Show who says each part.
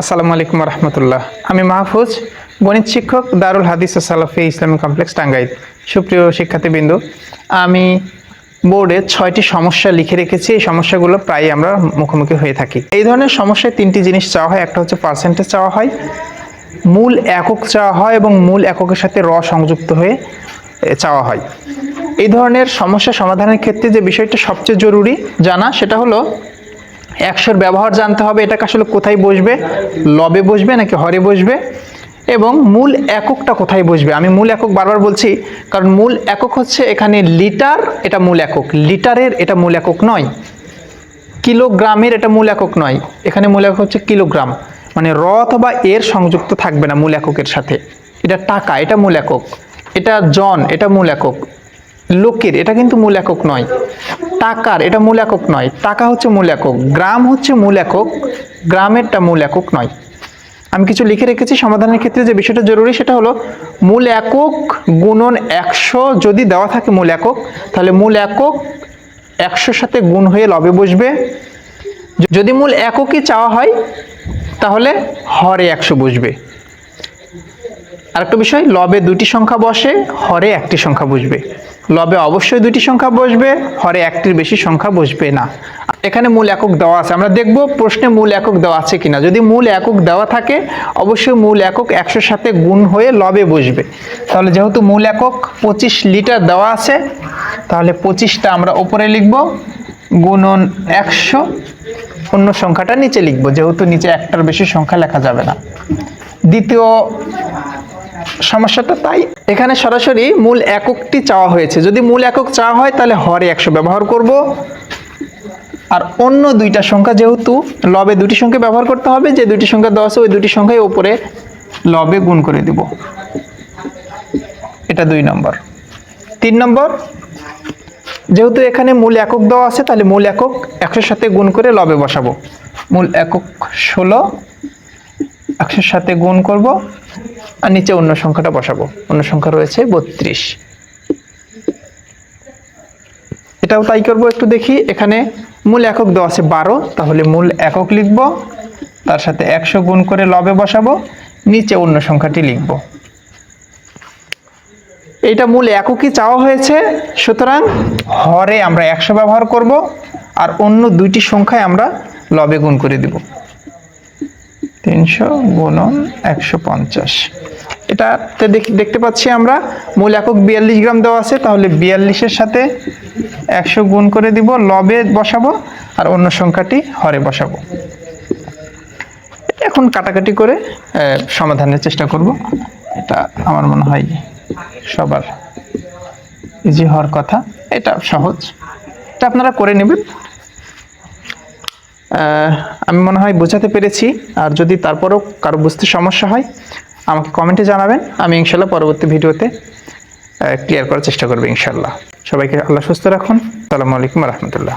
Speaker 1: আসসালামু আলাইকুম রহমতুল্লাহ। আমি মাহফুজ, গণিত শিক্ষক দারুল হাদিস সালাফি ইসলামিক কমপ্লেক্স টাঙ্গাইল। সুপ্রিয় শিক্ষার্থীবৃন্দ, আমি বোর্ডে ছয়টি সমস্যা লিখে রেখেছি। এই সমস্যাগুলো প্রায় আমরা মুখোমুখি হয়ে থাকি। এই ধরনের সমস্যায় তিনটি জিনিস চাওয়া হয়। একটা হচ্ছে পার্সেন্টেজ চাওয়া হয়, মূল একক চাওয়া হয় এবং মূল এককের সাথে র সংযুক্ত হয়ে চাওয়া হয়। এই ধরনের সমস্যা সমাধানের ক্ষেত্রে যে বিষয়টা সবচেয়ে জরুরি জানা, সেটা হলো একশোর ব্যবহার জানতে হবে এটাকে আসলে কোথায় বসবে? লবে বসবে নাকি হরে বসবে? এবং মূল এককটা কোথায় বসবে? আমি মূল একক বারবার বলছি, কারণ মূল একক হচ্ছে এখানে লিটার, এটা মূল একক। লিটারের এটা মূল একক নয়। কিলোগ্রামের এটা মূল একক নয়। এখানে মূল একক হচ্ছে কিলোগ্রাম। মানে র অথবা এর সংযুক্ত থাকবে না মূল এককের সাথে। এটা টাকা, এটা মূল একক। এটা জন, এটা মূল একক। লোকের, এটা কিন্তু মূল একক নয়। টাকার, এটা মূল একক নয়, টাকা হচ্ছে মূল একক, গ্রাম হচ্ছে মূল একক, গ্রামেরটা মূল একক নয়। আমি কিছু লিখে রেখেছি, সমাধানের ক্ষেত্রে যে বিষয়টা জরুরি সেটা হলো, মূল একক গুণন একশো যদি দেওয়া থাকে মূল একক, তাহলে মূল একক একশোর সাথে গুণ হয়ে লবে বসবে। যদি মূল এককই চাওয়া হয়, তাহলে হরে একশো বসবে। আরেকটা বিষয়, লবে দুটি সংখ্যা বসে, হরে একটি সংখ্যা বসবে। লবে অবশ্যই দুটি সংখ্যা বসবে, হরে একটির বেশি সংখ্যা বসবে না। এখানে মূল একক দেওয়া আছে, আমরা দেখব প্রশ্নে মূল একক দেওয়া আছে কিনা। যদি মূল একক দেওয়া থাকে, অবশ্যই মূল একক একশোর সাথে গুণ হয়ে লবে বসবে। তাহলে যেহেতু মূল একক পঁচিশ লিটার দেওয়া আছে, তাহলে পঁচিশটা আমরা ওপরে লিখব, গুণন একশো অন্য সংখ্যাটা নিচে লিখব, যেহেতু নিচে একটার বেশি সংখ্যা লেখা যাবে না। দ্বিতীয় সমস্যাটা তাই। এখানে সরাসরি মূল এককটি চাওয়া হয়েছে। যদি মূল একক চাওয়া হয়, তাহলে হরে একশো ব্যবহার করব। আর অন্য দুইটা সংখ্যা যেহেতু, লবে দুটি সংখ্যা ব্যবহার করতে হবে, যে দুটি সংখ্যা আছে, ওই দুটি সংখ্যাই ওপরে লবে গুণ করে দিব। এটা দুই নম্বর। তিন নম্বর, যেহেতু এখানে মূল একক দেওয়া আছে, তাহলে মূল একক একশোর সাথে গুণ করে লবে বসাবো। মূল একক ষোলো, একশোর সাথে গুণ করব। আর নিচে অন্য সংখ্যাটা বসাবো। অন্য সংখ্যা রয়েছে বত্রিশ। এটাও তাই করব একটু দেখি। এখানে মূল একক দেওয়া আছে বারো, তাহলে মূল একক লিখব। তার সাথে একশো গুণ করে লবে বসাবো। নিচে অন্য সংখ্যাটি লিখব। এইটা মূল এককই চাওয়া হয়েছে। সুতরাং হরে আমরা একশো ব্যবহার করব আর অন্য দুইটি সংখ্যায় আমরা লবে গুণ করে দিব। তিনশো গুণন একশো পঞ্চাশ। এটাতে দেখ- দেখতে পাচ্ছি আমরা মূল একক বিয়াল্লিশ গ্রাম দেওয়া আছে, তাহলে বিয়াল্লিশের সাথে একশো গুণ করে দিব, লবে বসাবো আর অন্য সংখ্যাটি হরে বসাবো। এখন কাটাকাটি করে সমাধানের চেষ্টা করব। এটা আমার মনে হয় সবার ইজি হওয়ার কথা। এটা সহজ। এটা আপনারা করে নেবেন। আমি মনে হয় বোঝাতে পেরেছি। আর যদি তারপরও কারও বুঝতে সমস্যা হয়, আমাকে কমেন্টে জানাবেন। আমি ইনশাল্লাহ পরবর্তী ভিডিওতে ক্লিয়ার করার চেষ্টা করব ইনশাল্লাহ। সবাইকে আল্লাহ সুস্থ রাখুন। সালামু আলাইকুম রহমতুল্লাহ।